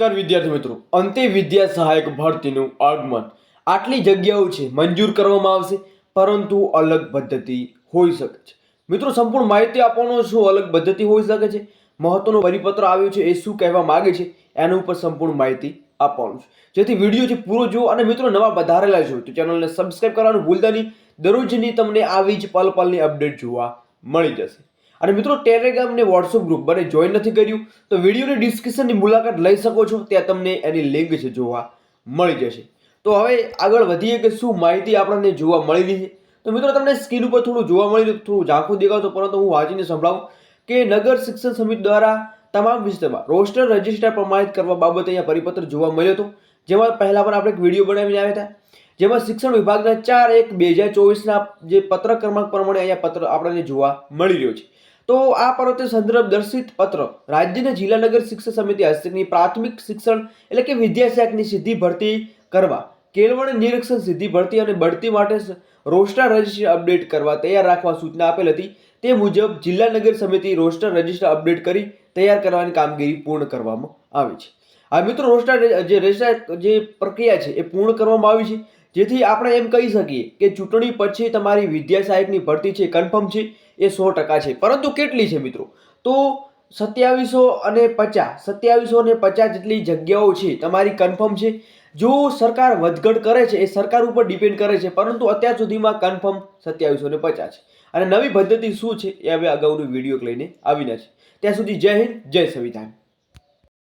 નમસ્કાર વિદ્યાર્થી મિત્રો. અંતે વિદ્યા સહાયક ભરતીનું આગમન. આટલી જગ્યાઓ છે, મંજૂર કરવામાં આવશે, પરંતુ અલગ પદ્ધતિ હોઈ શકે છે. મિત્રો, સંપૂર્ણ માહિતી આપવાનો શું અલગ પદ્ધતિ હોઈ શકે છે? મહત્વનો પરિપત્ર આવ્યો છે, એ શું કહેવા માગે છે? એના ઉપર સંપૂર્ણ માહિતી આપવાનું છે. જેથી વીડિયો છે, પૂરો જુઓ અને મિત્રો, નવા વધારેલા છો તો ચેનલને સબસ્ક્રાઇબ કરવાનું ભૂલતા નહીં. દરરોજની તમને આવી જ પલ પલની અપડેટ જોવા મળી જશે. અને મિત્રો ટેલિગ્રામ ને વોટ્સઅપ ગ્રુપ બને જોઈન નથી કર્યું તો વિડીયોની ડિસ્ક્રિપ્શનની મુલાકાત લઈ શકો છો ત્યાં તમને એની લિંક છે જોવા મળી જશે. તો હવે આગળ વધીએ કે શું માહિતી આપણને જોવા મળેલી છે. તો મિત્રો તમને સ્ક્રીન ઉપર થોડું જોવા મળી રહ્યું, થોડું ઝાંખું દેખાતું પરંતુ હું વાંચીને સંભળાવું કે નગર શિક્ષણ સમિતિ દ્વારા તમામ વિસ્તારમાં રોસ્ટર રજિસ્ટર પ્રમાણિત કરવા બાબતે અહીંયા પરિપત્ર જોવા મળ્યો હતો. જેમાં પહેલાં પણ આપણે એક વીડિયો બનાવીને આવ્યા હતા. જેમાં શિક્ષણ વિભાગના ચાર એક બે હજાર ચોવીસના જે પત્ર ક્રમાંક પ્રમાણે અહીંયા પત્ર આપણને જોવા મળી રહ્યો છે. તો આ પર્વતે સંદર્ભ દર્શિત પત્ર રાજ્યના જિલ્લા નગર શિક્ષણ સમિતિ હસ્તકની પ્રાથમિક શિક્ષણ એટલે કે વિદ્યાશાખની સિદ્ધિ ભરતી કરવા, કેળવણ નિરીક્ષણ સિદ્ધિ ભરતી અને બઢતી માટે રોસ્ટર રજિસ્ટર અપડેટ કરવા તૈયાર રાખવા સૂચના આપેલ હતી. તે મુજબ જિલ્લા નગર સમિતિ રોસ્ટર રજિસ્ટર અપડેટ કરી તૈયાર કરવાની કામગીરી પૂર્ણ કરવામાં આવી છે. આ મિત્રો રોસ્ટર જે રજિસ્ટર જે પ્રક્રિયા છે એ પૂર્ણ કરવામાં આવી છે. જેથી આપણે એમ કહી શકીએ કે ચૂંટણી પછી તમારી વિદ્યા સહાયકની ભરતી છે કન્ફર્મ છે, એ સો ટકા છે. પરંતુ કેટલી છે મિત્રો? તો સત્યાવીસો અને પચાસ, સત્યાવીસો અને પચાસ જેટલી જગ્યાઓ છે તમારી કન્ફર્મ છે. જો સરકાર વધઘટ કરે છે, એ સરકાર ઉપર ડિપેન્ડ કરે છે, પરંતુ અત્યાર સુધીમાં કન્ફર્મ સત્યાવીસો ને પચાસ છે. અને નવી પદ્ધતિ શું છે એ હવે અગાઉની વીડિયો લઈને આવીને છે. ત્યાં સુધી જય હિન્દ, જય સંવિધાન.